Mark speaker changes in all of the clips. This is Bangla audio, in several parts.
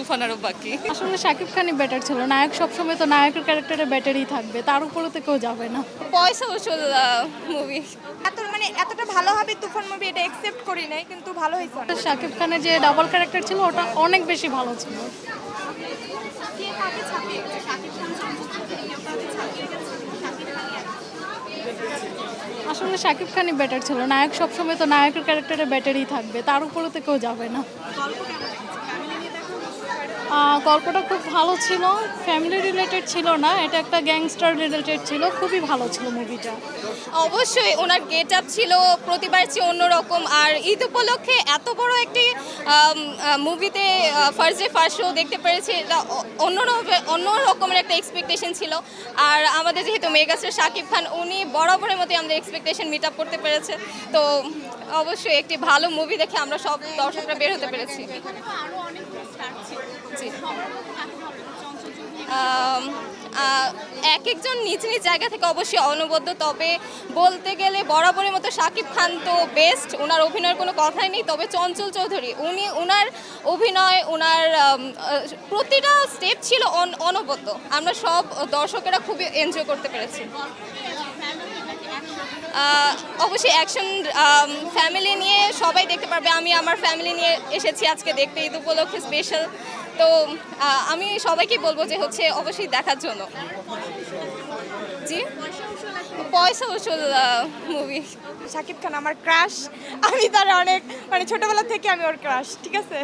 Speaker 1: তুফান আরও বাকি।
Speaker 2: আসলে শাকিব খানই বেটার ছিল। নায়ক সবসময় তো নায়কের ক্যারেক্টারে ব্যাটারই থাকবে। তার উপরে তো কেউ যাবে না।
Speaker 3: পয়সা উসুল মুভি
Speaker 4: এত মানে এতটা ভালো হবে তুফান মুভি এটা একসেপ্ট করি নাই কিন্তু ভালো হয়েছে
Speaker 2: শাকিব খানের যে ডাবল ক্যারেক্টার ছিল ওটা অনেক বেশি ভালো ছিল। আসলে শাকিব খানই বেটার ছিল। নায়ক সবসময় তো নায়কের ক্যারেক্টারে ব্যাটারই থাকবে। তার উপরে তো কেউ যাবে না। গল্পটা খুব ভালো ছিল ফ্যামিলি রিলেটেড ছিল না, এটা একটা গ্যাংস্টার রিলেটেড ছিল, খুবই ভালো ছিল মুভিটা
Speaker 3: অবশ্যই, ওনার গেট আপ ছিল, প্রতিবার চেয়ে অন্যরকম, আর ঈদ উপলক্ষে এত বড় একটি মুভিতে ফার্স্ট ডে ফার্স্ট শো দেখতে পেরেছি, এটা অন্য রকমের একটা এক্সপেকটেশন ছিল। আর আমাদের যেহেতু মেগাস্টার শাকিব খান, উনি বরাবরের মতোই আমাদের এক্সপেকটেশন মিট আপ করতে পেরেছে। তো অবশ্যই একটি ভালো মুভি দেখে আমরা সব দর্শকরা বের হতে পেরেছি। এক একজন নিজ নিজ জায়গা থেকে অবশ্যই অনবদ্য, তবে বলতে গেলে বরাবরের মতো শাকিব খান তো বেস্ট ওনার অভিনয়ের কোনো কথাই নেই, তবে চঞ্চল চৌধুরী, উনি ওনার অভিনয় ওনার প্রতিটা স্টেপ ছিল অন- অনবদ্য। আমরা সব দর্শকেরা খুবই এনজয় করতে পেরেছি। অবশ্যই অ্যাকশন ফ্যামিলি নিয়ে সবাই দেখতে পারবে। আমি, আমার ফ্যামিলি নিয়ে এসেছি আজকে দেখতে, ঈদ উপলক্ষে স্পেশাল তো আমি সবাইকে বলব যে হচ্ছে অবশ্যই দেখার জন্য। জি? পয়সা উসুল মুভি
Speaker 4: শাকিব খান আমার ক্রাশ আমি তার অনেক মানে ছোটবেলা থেকে আমি ওর ক্রাশ ঠিক আছে?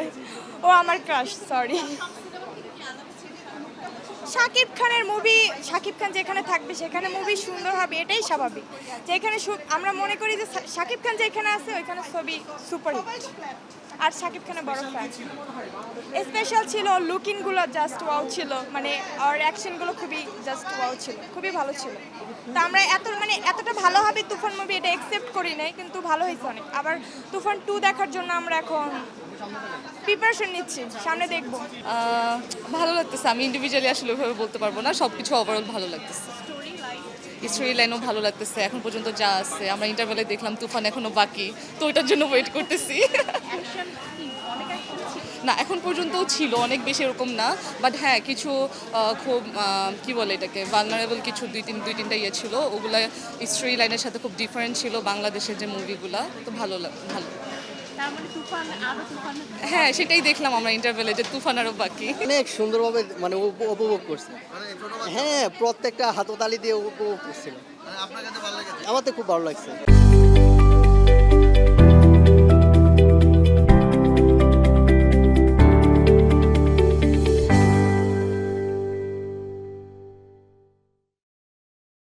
Speaker 4: ও আমার ক্রাশ সরি শাকিব খানের মুভি শাকিব খান যেখানে থাকবে সেখানে মুভি সুন্দর হবে, এটাই স্বাভাবিক। যেখানে আমরা মনে করি যে শাকিব খান যেখানে আছে, ওইখানে ছবি সুপারহিট আর শাকিব খানের বড় ফ্যান স্পেশাল ছিল লুকিংগুলো জাস্ট ওয়াও ছিল। মানে আর অ্যাকশনগুলো খুবই জাস্ট ওয়াও ছিল, খুবই ভালো ছিল। তা আমরা এত মানে এতটা ভালো হবে তুফান মুভি এটা একসেপ্ট করি নাই, কিন্তু ভালো হয়েছে অনেক। আবার তুফান টু দেখার জন্য আমরা এখন প্রিপারেশন নিচ্ছি, সামনে দেখব।
Speaker 1: ভালো লাগতেছে। আমি ইন্ডিভিজুয়ালি আসলে ওইভাবে বলতে পারব না সব কিছু ওভারঅল ভালো লাগতেছে। স্টোরি লাইনও ভালো লাগতেছে এখন পর্যন্ত যা আছে। আমরা ইন্টারভেলে দেখলাম তুফান এখনও বাকি তো ওইটার জন্য ওয়েট করতেছি। না এখন পর্যন্তও ছিল অনেক বেশি এরকম না বাট হ্যাঁ কিছু খুব কি বলে এটাকে ভালনারেবল কিছু দুই তিন দুই তিনটা ইয়ে ছিল ওগুলা স্টোরি লাইনের সাথে খুব ডিফারেন্ট ছিল বাংলাদেশের যে মুভিগুলা তো ভালো লাগ- ভালো। হ্যাঁ সেটাই দেখলাম আমরা ইন্টারভেলে যে তুফান আরও বাকি।
Speaker 5: অনেক সুন্দরভাবে মানে উপভোগ করছে। হ্যাঁ প্রত্যেকটা হাততালি দিয়ে উপভোগ করছিল। আমার তো খুব ভালো লাগছে।